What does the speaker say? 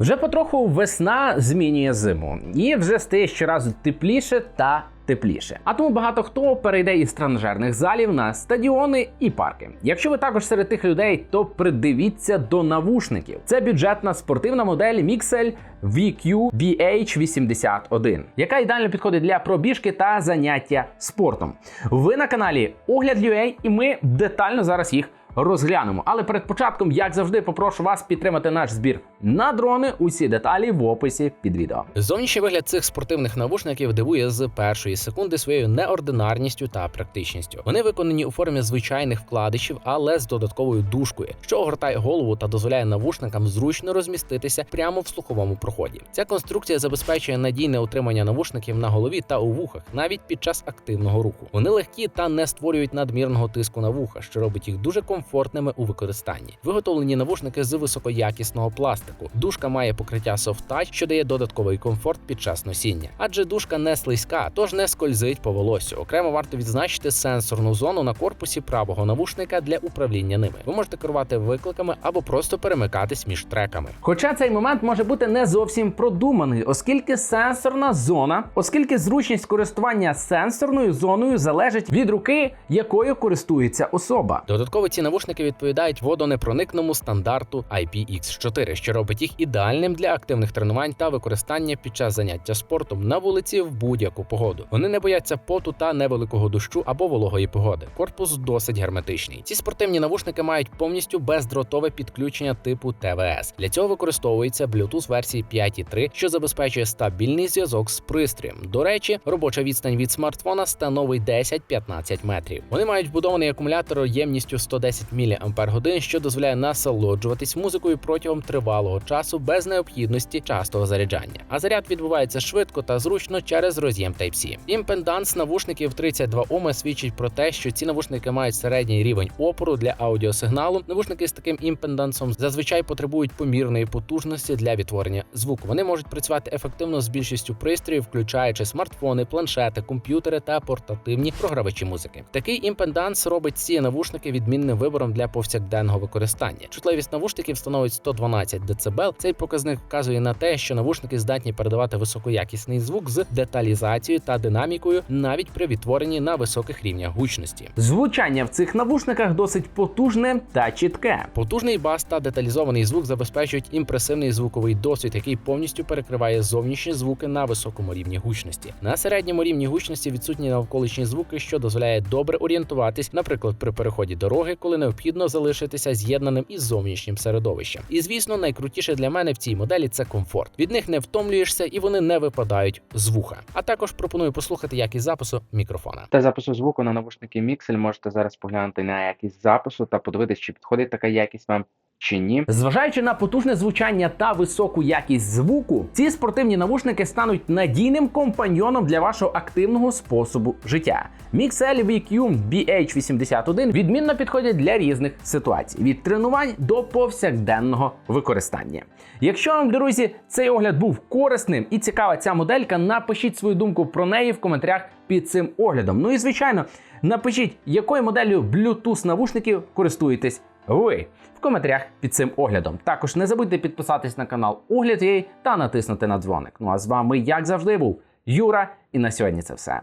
Вже потроху весна змінює зиму, і вже стає щоразу тепліше та тепліше. А тому багато хто перейде із тренажерних залів на стадіони і парки. Якщо ви також серед тих людей, то придивіться до навушників. Це бюджетна спортивна модель Mixel VQ BH81, яка ідеально підходить для пробіжки та заняття спортом. Ви на каналі Огляд.ua і ми детально зараз їх розглянемо. Але перед початком, як завжди, попрошу вас підтримати наш збір на дрони. Усі деталі в описі під відео. Зовнішній вигляд цих спортивних навушників дивує з першої секунди своєю неординарністю та практичністю. Вони виконані у формі звичайних вкладишів, але з додатковою дужкою, що огортає голову та дозволяє навушникам зручно розміститися прямо в слуховому проході. Ця конструкція забезпечує надійне утримання навушників на голові та у вухах, навіть під час активного руху. Вони легкі та не створюють надмірного тиску на вуха, що робить їх дуже комфортними у використанні. Виготовлені навушники з високоякісного пластику. Дужка має покриття Soft Touch, що дає додатковий комфорт під час носіння. Адже дужка не слизька, тож не скользить по волосю. Окремо варто відзначити сенсорну зону на корпусі правого навушника для управління ними. Ви можете керувати викликами або просто перемикатись між треками. Хоча цей момент може бути не зовсім продуманий, оскільки сенсорна зона, оскільки зручність користування сенсорною зоною залежить від руки, якою користується особа. Додатково ці навушники відповідають водонепроникному стандарту IPX4, що робить їх ідеальним для активних тренувань та використання під час заняття спортом на вулиці в будь-яку погоду. Вони не бояться поту та невеликого дощу або вологої погоди. Корпус досить герметичний. Ці спортивні навушники мають повністю бездротове підключення типу ТВС. Для цього використовується Bluetooth версії 5.3, що забезпечує стабільний зв'язок з пристроєм. До речі, робоча відстань від смартфона становить 10-15 метрів. Вони мають вбудований акумулятор ємністю 110 мАч, що дозволяє насолоджуватись музикою протягом тривалого часу без необхідності частого заряджання. А заряд відбувається швидко та зручно через роз'єм Type-C. Імпеданс навушників 32 Оми свідчить про те, що ці навушники мають середній рівень опору для аудіосигналу. Навушники з таким імпедансом зазвичай потребують помірної потужності для відтворення звуку. Вони можуть працювати ефективно з більшістю пристроїв, включаючи смартфони, планшети, комп'ютери та портативні програвачі музики. Такий імпеданс робить ці навушники відмінним вибором для повсякденного використання. Чутливість навушників становить 112 дБ. Цей показник вказує на те, що навушники здатні передавати високоякісний звук з деталізацією та динамікою навіть при відтворенні на високих рівнях гучності. Звучання в цих навушниках досить потужне та чітке. Потужний бас та деталізований звук забезпечують імпресивний звуковий досвід, який повністю перекриває зовнішні звуки на високому рівні гучності. На середньому рівні гучності відсутні навколишні звуки, що дозволяє добре орієнтуватись, наприклад, при переході дороги, коли необхідно залишитися з'єднаним із зовнішнім середовищем. І звісно, найкрутіше для мене в цій моделі це комфорт. Від них не втомлюєшся і вони не випадають з вуха. А також пропоную послухати якість запису мікрофона. Та запису звуку на навушники Mixel можете зараз поглянути на якість запису та подивитись, чи підходить така якість вам чи ні. Зважаючи на потужне звучання та високу якість звуку, ці спортивні навушники стануть надійним компаньйоном для вашого активного способу життя. Mixel VQ BH81 відмінно підходять для різних ситуацій від тренувань до повсякденного використання. Якщо вам, друзі, цей огляд був корисним і цікава ця моделька, напишіть свою думку про неї в коментарях під цим оглядом. Ну і звичайно, напишіть, якою моделлю Bluetooth навушників користуєтесь ви в коментарях під цим оглядом. Також не забудьте підписатись на канал Огляд.ua та натиснути на дзвоник. Ну а з вами, як завжди, був Юра, і на сьогодні це все.